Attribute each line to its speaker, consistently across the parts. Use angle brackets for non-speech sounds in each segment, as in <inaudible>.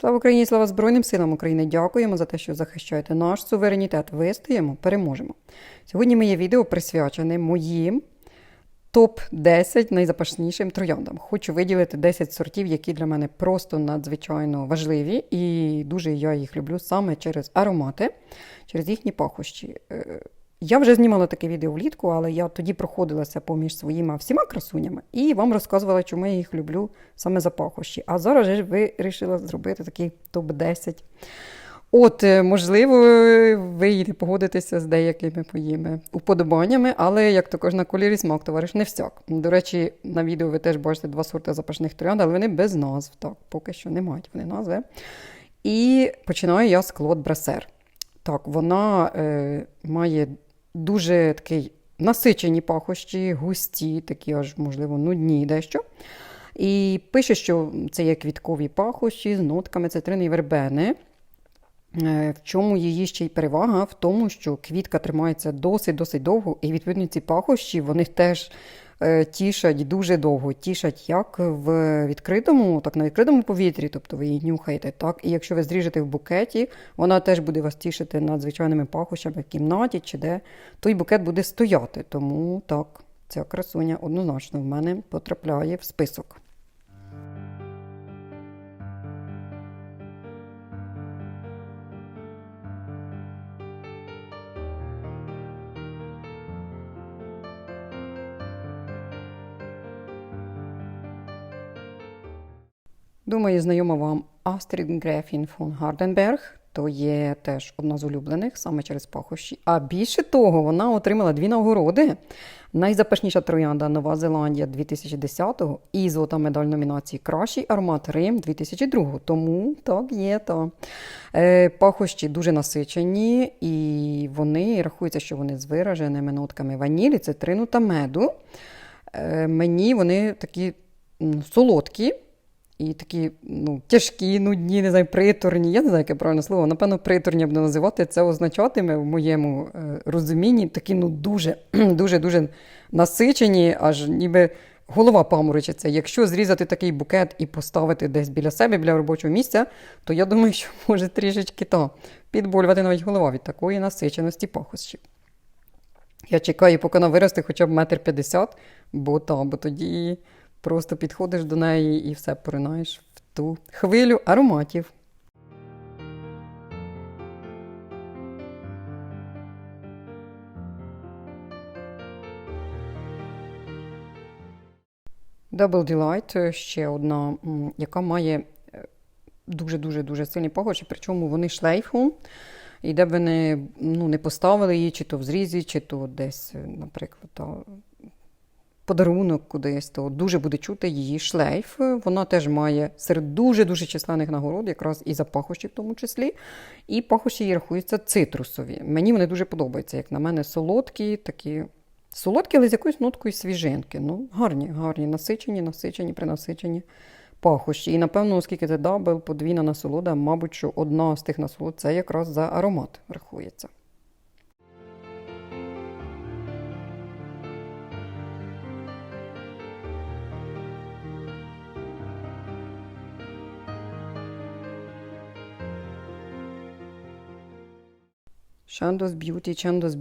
Speaker 1: Слава Україні, слава Збройним силам України! Дякуємо за те, що захищаєте наш суверенітет. Вистоїмо, переможемо. Сьогодні моє відео присвячене моїм топ-10 найзапашнішим трояндам. Хочу виділити 10 сортів, які для мене просто надзвичайно важливі, і дуже я їх люблю саме через аромати, через їхні пахощі. Я вже знімала таке відео влітку, але я тоді проходилася поміж своїми всіма красунями і вам розказувала, чому я їх люблю саме за пахощі. А зараз же вирішила зробити такий топ-10. От, е, можливо, ви і не погодитеся з деякими моїми уподобаннями, але як то кожна колір і смак, товариш не всяк. До речі, на відео ви теж бачите два сорти запашних троянд, але вони без назв. Так, поки що не мають вони назви. І починаю я з Клод Брасер. Так, вона е, має дуже такий насичені пахощі, густі, такі аж, можливо, нудні дещо. І пише, що це є квіткові пахощі з нотками цитрини і вербени. Е, В чому її ще й перевага? В тому, що квітка тримається досить-досить довго, і відповідно ці пахощі вони теж тішать дуже довго. Тішать як в відкритому, так на відкритому повітрі, тобто ви її нюхаєте, так і якщо ви зріжете в букеті, вона теж буде вас тішити надзвичайними пахощами в кімнаті чи де, той букет буде стояти. Тому так, ця красуня однозначно в мене потрапляє в список. Думаю, знайома вам Астрід Грефін фон Гарденберг. То є теж одна з улюблених саме через пахощі. А більше того, вона отримала дві нагороди. Найзапашніша троянда Нова Зеландія 2010-го і золота медаль номінації Кращий аромат Рим 2002-го. Тому так є. то Е, пахощі дуже насичені, і вони рахується, що вони з вираженими нотками ванілі, цитрину та меду. Е, мені вони такі солодкі. І такі ну, тяжкі, нудні, не знаю, приторні. Я не знаю, яке правильне слово. Напевно, приторні буду називати. Це означатиме в моєму е, розумінні такі ну, дуже, <clears throat> дуже, дуже насичені, аж ніби голова паморочиться. Якщо зрізати такий букет і поставити десь біля себе, біля робочого місця, то я думаю, що може трішечки та, підболювати навіть голова від такої насиченості пахощів. Я чекаю, поки вона виросте хоча б метр п'ятдесят, бо, та, бо тоді просто підходиш до неї і все поринаєш в ту хвилю ароматів. Double Delight ще одна, яка має е, дуже-дуже дуже сильний пахощі, причому вони шлейфу. І де б ви не, ну, не поставили її, чи то в зрізі, чи то десь, е, наприклад, подарунок кудись, то дуже буде чути її шлейф. Вона теж має серед дуже-дуже численних нагород, якраз і за пахощі в тому числі. І пахощі її рахуються цитрусові. Мені вони дуже подобаються, як на мене, солодкі, такі. Солодкі, але з якоюсь ноткою свіжинки. Ну, гарні, гарні, насичені, насичені, принасичені пахощі. І, напевно, оскільки це дабл, подвійна насолода, мабуть, що одна з тих насолод це якраз за аромат рахується. Chandos Beauty, Chandos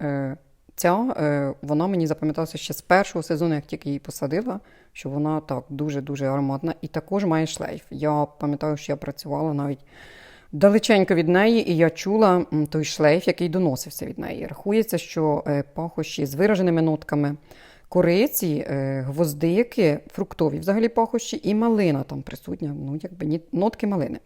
Speaker 1: е, ця, е, вона мені запам'яталася ще з першого сезону, як тільки її посадила, що вона так дуже-дуже ароматна і також має шлейф. Я пам'ятаю, що я працювала навіть далеченько від неї, і я чула той шлейф, який доносився від неї. Рахується, що е, пахощі з вираженими нотками кориці, е, гвоздики, фруктові взагалі пахощі, і малина там присутня, ну, якби нотки малини.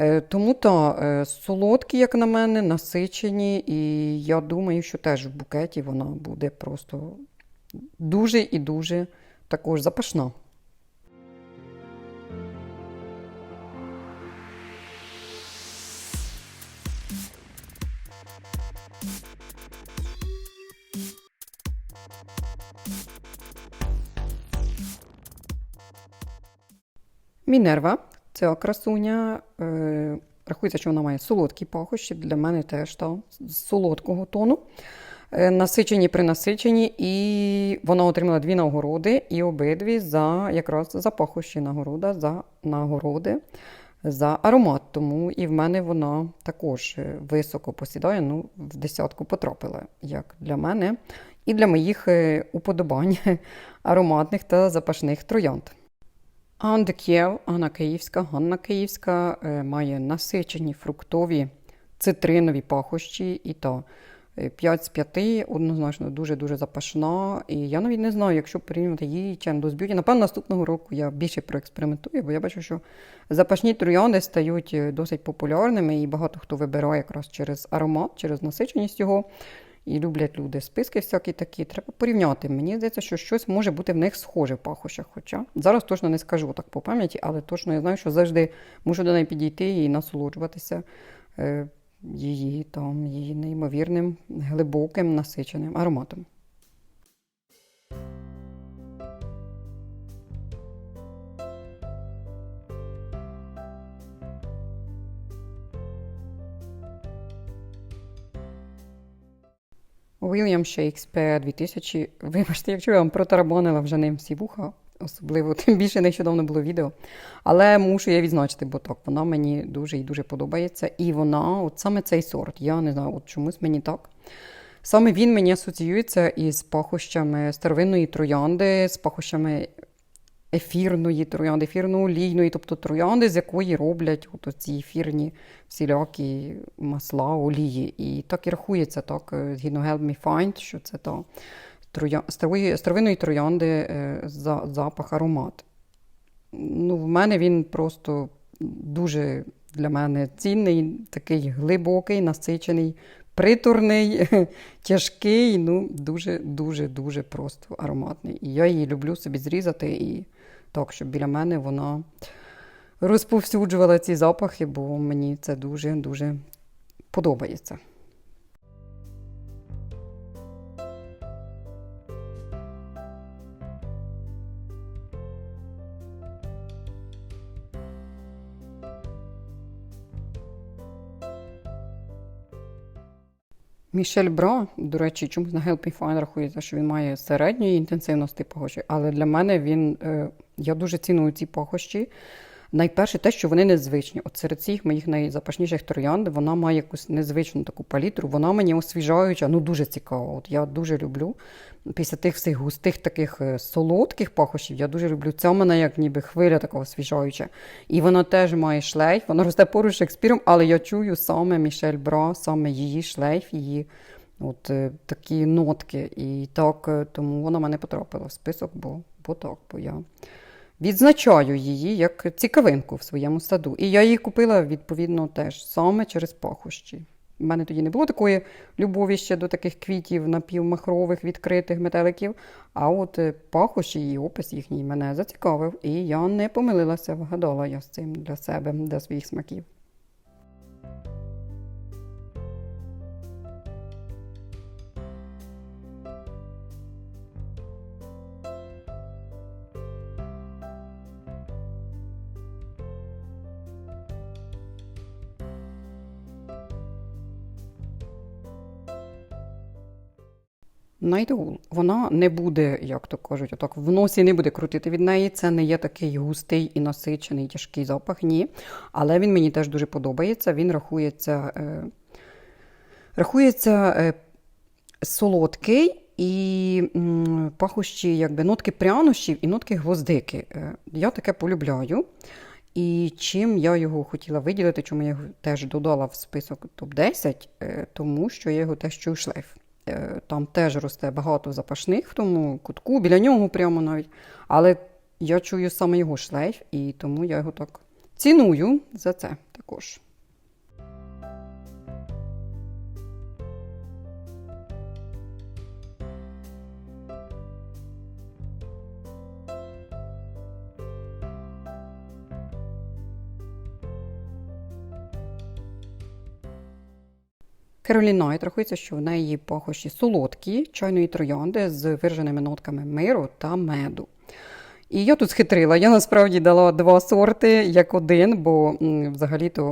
Speaker 1: Е, Тому та е, солодкі, як на мене, насичені, і я думаю, що теж в букеті вона буде просто дуже і дуже також запашна. Мінерва, ця красуня. Е, рахується, що вона має солодкі пахощі. Для мене теж та, з солодкого тону. Е, насичені, принасичені, і вона отримала дві нагороди, і обидві за якраз за пахощі нагорода за нагороди за аромат. Тому і в мене вона також е, високо посідає, ну, в десятку потрапила, як для мене, і для моїх уподобань <laughs> ароматних та запашних троянд. Анде Кєв, Анна Київська, Ганна Київська е, має насичені фруктові цитринові пахощі і та 5 з 5 однозначно дуже-дуже запашна. І я навіть не знаю, якщо порівнювати її Чендус Б'юті. Напевно, наступного року я більше проекспериментую, бо я бачу, що запашні троянди стають е, досить популярними, і багато хто вибирає якраз через аромат, через насиченість його. І люблять люди списки всякі такі. Треба порівняти. Мені здається, що щось може бути в них схоже в пахощах. Хоча зараз точно не скажу так по пам'яті, але точно я знаю, що завжди можу до неї підійти і насолоджуватися е, її там, її неймовірним, глибоким, насиченим ароматом. Уільям Шейкспір 2000. Вибачте, якщо я вам протарабонила вже ним всі вуха, особливо, тим більше нещодавно було відео. Але мушу я відзначити, бо так, вона мені дуже і дуже подобається. І вона, от саме цей сорт, я не знаю, от чомусь мені так. Саме він мені асоціюється із пахощами старовинної троянди, з пахощами ефірної троянди, ефірно-олійної, тобто троянди, з якої роблять от ці ефірні всілякі масла, олії. І так і рахується, так, е, згідно Help Me Find, що це та троя... старої, старовинної троянди е, за запах, аромат. Ну, В мене він просто дуже для мене цінний, такий глибокий, насичений, приторний, <laughs> тяжкий, ну, дуже-дуже дуже просто ароматний. І я її люблю собі зрізати і так, щоб біля мене вона розповсюджувала ці запахи, бо мені це дуже-дуже подобається. Мішель Бра, до речі, чомусь на Help Me Find рахується, що він має середньої інтенсивності пахощі, але для мене він, е, я дуже ціную ці пахощі. Найперше те, що вони незвичні. От серед цих моїх найзапашніших троянд вона має якусь незвичну таку палітру. Вона мені освіжаюча, ну дуже цікава. От Я дуже люблю. Після тих всіх густих таких е, солодких пахощів, я дуже люблю. Ця мене як ніби хвиля така освіжаюча. І вона теж має шлейф. Вона росте поруч з Шекспіром, але я чую саме Мішель Бра, саме її шлейф, її от е, такі нотки. І так, е, тому вона мене потрапила в список, бо, бо так, бо я. Відзначаю її як цікавинку в своєму саду. І я її купила, відповідно, теж саме через пахощі. У мене тоді не було такої любові ще до таких квітів напівмахрових, відкритих метеликів. А от е, пахощі і опис їхній мене зацікавив. І я не помилилася, вгадала я з цим для себе, для своїх смаків. Найтоул, вона не буде, як то кажуть, отак в носі не буде крутити від неї. Це не є такий густий і насичений тяжкий запах, ні. Але він мені теж дуже подобається. Він рахується е, рахується е, солодкий і пахущі якби, нотки прянощів і нотки гвоздики. Е, я таке полюбляю. І чим я його хотіла виділити, чому я його теж додала в список топ-10, е, тому що я його теж чую шлейф. Е, там теж росте багато запашних в тому кутку, біля нього прямо навіть. Але я чую саме його шлейф, і тому я його так ціную за це також. Керолі Найт рахується, що в неї пахощі солодкі, чайної троянди з вираженими нотками миру та меду. І я тут схитрила. Я насправді дала два сорти як один, бо взагалі-то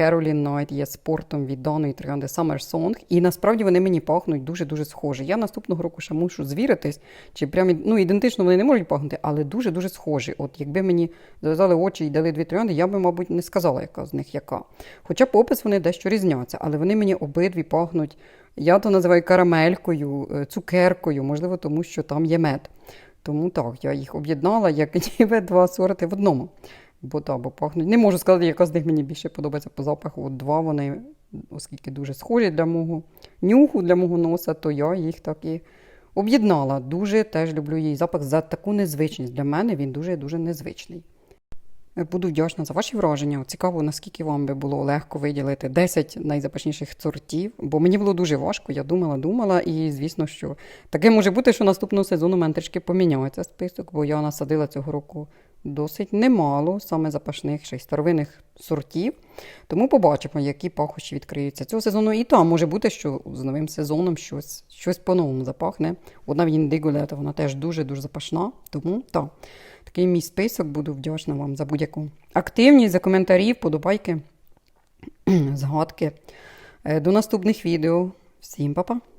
Speaker 1: Caroline Knight є спортом від даної троянди Summer Song, і насправді вони мені пахнуть дуже-дуже схожі. Я наступного року ще мушу звіритись, чи прям ну, ідентично вони не можуть пахнути, але дуже-дуже схожі. От якби мені зав'язали очі і дали дві троянди, я би, мабуть, не сказала, яка з них яка. Хоча по опис вони дещо різняться, але вони мені обидві пахнуть. Я то називаю карамелькою, е, цукеркою, можливо, тому що там є мед. Тому так, я їх об'єднала як <laughs> ніби два сорти в одному. Бо так, бо пахнуть. Не можу сказати, яка з них мені більше подобається по запаху. От два вони, оскільки дуже схожі для мого нюху, для мого носа, то я їх так і об'єднала. Дуже теж люблю її запах за таку незвичність. Для мене він дуже-дуже незвичний. Буду вдячна за ваші враження. Цікаво, наскільки вам би було легко виділити 10 найзапашніших сортів, бо мені було дуже важко. Я думала, думала, і звісно, що таке може бути, що наступного сезону мене трішки поміняється список, бо я насадила цього року досить немало саме запашних ще й старовинних сортів. Тому побачимо, які пахощі відкриються цього сезону. І там може бути, що з новим сезоном щось, щось по-новому запахне. Одна в індиго лето, вона теж дуже-дуже запашна. Тому так. Такий мій список, буду вдячна вам за будь-яку активність, за коментарі, вподобайки, <clears throat> згадки. Е, До наступних відео. Всім па-па!